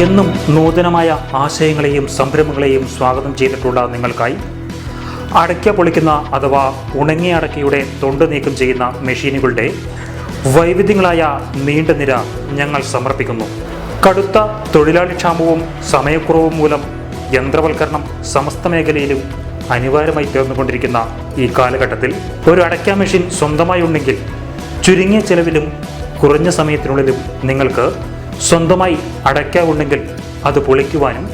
എന്നും നൂതനമായ ആശയങ്ങളെയും സംരംഭങ്ങളെയും സ്വാഗതം ചെയ്തിട്ടുള്ള നിങ്ങൾക്കായി അടയ്ക്ക പൊളിക്കുന്ന അഥവാ ഉണങ്ങിയ അടയ്ക്കയുടെ തൊണ്ട് നീക്കം ചെയ്യുന്ന മെഷീനുകളുടെ വൈവിധ്യങ്ങളായ നീണ്ട നിര ഞങ്ങൾ സമർപ്പിക്കുന്നു. കടുത്ത തൊഴിലാളി ക്ഷാമവും സമയക്കുറവും മൂലം യന്ത്രവൽക്കരണം സമസ്ത മേഖലയിലും അനിവാര്യമായി തീർന്നുകൊണ്ടിരിക്കുന്ന ഈ കാലഘട്ടത്തിൽ ഒരു അടയ്ക്ക മെഷീൻ സ്വന്തമായി ഉണ്ടെങ്കിൽ ചുരുങ്ങിയ ചെലവിലും കുറഞ്ഞ സമയത്തിനുള്ളിലും നിങ്ങൾക്ക് സ്വന്തമായി അടയ്ക്ക ഉണ്ടെങ്കിൽ അത് പൊളിക്കുവാനും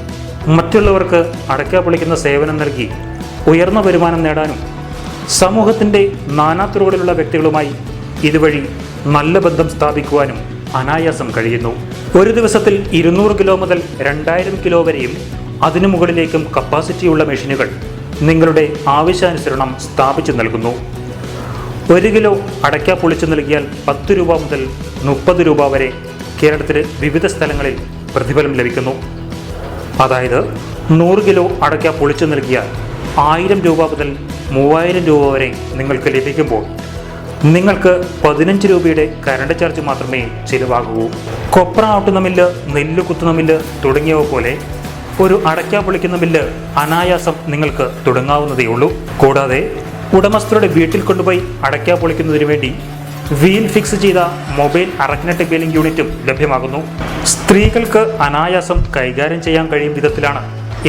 മറ്റുള്ളവർക്ക് അടയ്ക്ക പൊളിക്കുന്ന സേവനം നൽകി ഉയർന്ന വരുമാനം നേടാനും സമൂഹത്തിന്റെ നാനാത്തുറകളിലുള്ള വ്യക്തികളുമായി ഇതുവഴി നല്ല ബന്ധം സ്ഥാപിക്കുവാനും അനായാസം കഴിയുന്നു. ഒരു ദിവസത്തിൽ ഇരുന്നൂറ് കിലോ മുതൽ രണ്ടായിരം കിലോ വരെയും അതിനു മുകളിലേക്കും കപ്പാസിറ്റിയുള്ള മെഷീനുകൾ നിങ്ങളുടെ ആവശ്യാനുസരണം സ്ഥാപിച്ചു നൽകുന്നു. ഒരു കിലോ അടയ്ക്ക പൊളിച്ചു നൽകിയാൽ പത്ത് രൂപ മുതൽ മുപ്പത് രൂപ വരെ കേരളത്തിലെ വിവിധ സ്ഥലങ്ങളിൽ പ്രതിഫലം ലഭിക്കുന്നു. അതായത് നൂറ് കിലോ അടയ്ക്ക പൊളിച്ചു നൽകിയാൽ ആയിരം രൂപ മുതൽ മൂവായിരം രൂപ വരെ നിങ്ങൾക്ക് ലഭിക്കുമ്പോൾ നിങ്ങൾക്ക് പതിനഞ്ച് രൂപയുടെ കരണ്ട് ചാർജ് മാത്രമേ ചിലവാകൂ. കൊപ്ര ആട്ടുന്ന മില്ല് നെല്ല് കുത്തുന്ന മില്ല് തുടങ്ങിയവ പോലെ ഒരു അടയ്ക്ക പൊളിക്കുന്ന മില്ല് അനായാസം നിങ്ങൾക്ക് തുടങ്ങാവുന്നതേ ഉള്ളൂ കൂടാതെ ഉടമസ്ഥരുടെ വീട്ടിൽ കൊണ്ടുപോയി അടയ്ക്ക പൊളിക്കുന്നതിന് വേണ്ടി വീൽ ഫിക്സ് ചെയ്ത മൊബൈൽ അറക്നറ്റ് ബില്ലിംഗ് യൂണിറ്റും ലഭ്യമാകുന്നു. സ്ത്രീകൾക്ക് അനായാസം കൈകാര്യം ചെയ്യാൻ കഴിയും വിധത്തിലാണ്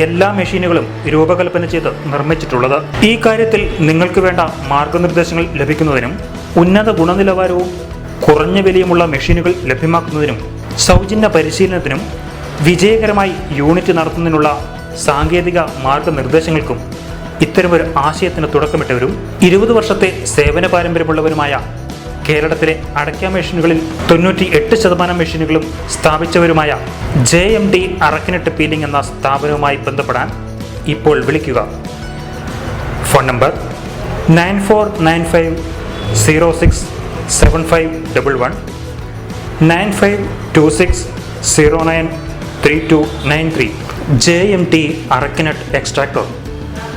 എല്ലാ മെഷീനുകളും രൂപകൽപ്പന ചെയ്ത് നിർമ്മിച്ചിട്ടുള്ളത്. ഈ കാര്യത്തിൽ നിങ്ങൾക്ക് വേണ്ട മാർഗനിർദ്ദേശങ്ങൾ ലഭിക്കുന്നതിനും ഉന്നത ഗുണനിലവാരവും കുറഞ്ഞ വിലയുമുള്ള മെഷീനുകൾ ലഭ്യമാക്കുന്നതിനും സൗജന്യ പരിശീലനത്തിനും വിജയകരമായി യൂണിറ്റ് നടത്തുന്നതിനുള്ള സാങ്കേതിക മാർഗനിർദ്ദേശങ്ങൾക്കും ഇത്തരമൊരു ആശയത്തിന് തുടക്കമിട്ടവരും ഇരുപത് വർഷത്തെ സേവന പാരമ്പര്യമുള്ളവരുമായ കേരളത്തിലെ അടയ്ക്ക മെഷീനുകളിൽ തൊണ്ണൂറ്റി എട്ട് ശതമാനം മെഷീനുകളും സ്ഥാപിച്ചവരുമായ J M D arecanut peeling എന്ന സ്ഥാപനവുമായി ബന്ധപ്പെടാൻ ഇപ്പോൾ വിളിക്കുക. Phone number nine four nine five zero six seven five double one nine five two six zero nine three two nine three J M T arecanut extractor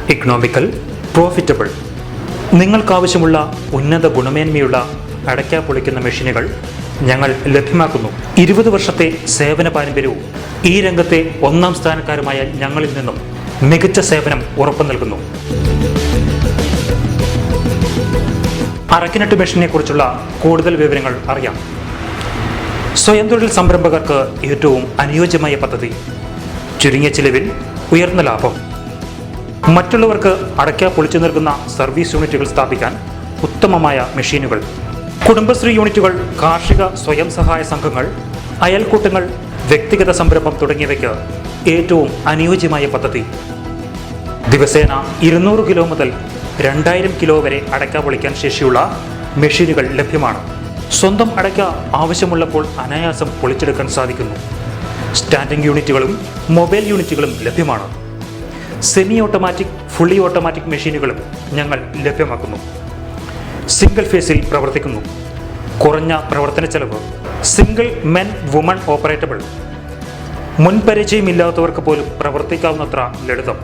economical profitable നിങ്ങൾക്കാവശ്യമുള്ള ഉന്നത ഗുണമേന്മയുള്ള അടയ്ക്ക പൊളിക്കുന്ന മെഷീനുകൾ ഞങ്ങൾ ലഭ്യമാക്കുന്നു. ഇരുപത് വർഷത്തെ സേവന പാരമ്പര്യവും ഈ രംഗത്തെ ഒന്നാം സ്ഥാനക്കാരുമായ ഞങ്ങളിൽ നിന്നും മികച്ച സേവനം ഉറപ്പു നൽകുന്നു. അറക്കിനട്ട് മെഷീനെ കുറിച്ചുള്ള കൂടുതൽ വിവരങ്ങൾ അറിയാം. സ്വയം തൊഴിൽ സംരംഭകർക്ക് ഏറ്റവും അനുയോജ്യമായ പദ്ധതി ചുരുങ്ങിയ ചിലവിൽ ഉയർന്ന ലാഭം. മറ്റുള്ളവർക്ക് അടയ്ക്ക പൊളിച്ചു നൽകുന്ന സർവീസ് യൂണിറ്റുകൾ സ്ഥാപിക്കാൻ ഉത്തമമായ മെഷീനുകൾ. കുടുംബശ്രീ യൂണിറ്റുകൾ കാർഷിക സ്വയം സഹായ സംഘങ്ങൾ അയൽക്കൂട്ടങ്ങൾ വ്യക്തിഗത സംരംഭം തുടങ്ങിയവയ്ക്ക് ഏറ്റവും അനുയോജ്യമായ പദ്ധതി. ദിവസേന ഇരുന്നൂറ് കിലോ മുതൽ രണ്ടായിരം കിലോ വരെ അടയ്ക്ക പൊളിക്കാൻ ശേഷിയുള്ള മെഷീനുകൾ ലഭ്യമാണ്. സ്വന്തം അടയ്ക്ക ആവശ്യമുള്ളപ്പോൾ അനായാസം പൊളിച്ചെടുക്കാൻ സാധിക്കുന്നു. സ്റ്റാൻഡിംഗ് യൂണിറ്റുകളും മൊബൈൽ യൂണിറ്റുകളും ലഭ്യമാണ്. സെമി ഓട്ടോമാറ്റിക് ഫുള്ളി ഓട്ടോമാറ്റിക് മെഷീനുകളും ഞങ്ങൾ ലഭ്യമാക്കുന്നു. സിംഗിൾ ഫേസിൽ പ്രവർത്തിക്കുന്നു. കുറഞ്ഞ പ്രവർത്തന ചെലവ്. സിംഗിൾ മെൻ വുമൺ ഓപ്പറേറ്റബിൾ മുൻപരിചയമില്ലാത്തവർക്ക് പോലും പ്രവർത്തിക്കാവുന്നത്ര ലളിതം.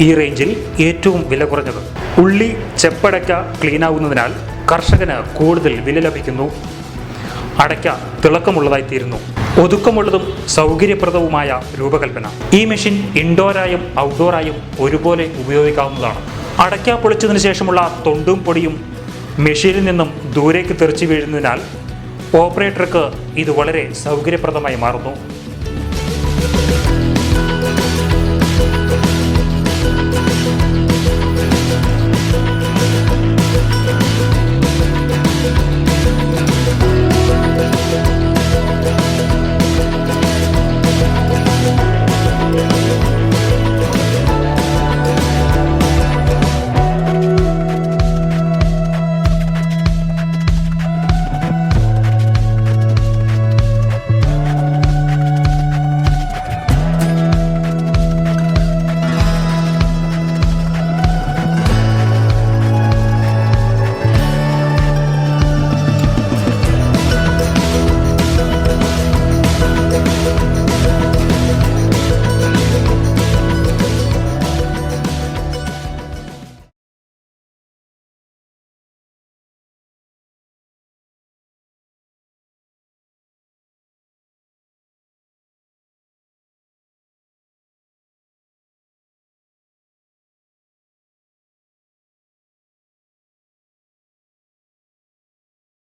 ഈ റേഞ്ചിൽ ഏറ്റവും വില കുറഞ്ഞത്. ഉള്ളി ചെപ്പടയ്ക്ക ക്ലീൻ ആവുന്നതിനാൽ കർഷകന് കൂടുതൽ വില ലഭിക്കുന്നു. അടയ്ക്ക തിളക്കമുള്ളതായി തീരുന്നു ഒതുക്കമുള്ളതും സൗകര്യപ്രദവുമായ രൂപകൽപ്പന. ഈ മെഷീൻ ഇൻഡോറായും ഔട്ട്ഡോറായും ഒരുപോലെ ഉപയോഗിക്കാവുന്നതാണ്. അടയ്ക്ക പൊളിച്ചതിന് ശേഷമുള്ള തൊണ്ടും പൊടിയും മെഷീനിൽ നിന്നും ദൂരേക്ക് തെറിച്ചു വീഴുന്നതിനാൽ ഓപ്പറേറ്റർക്ക് ഇത് വളരെ സൗകര്യപ്രദമായി മാറുന്നു.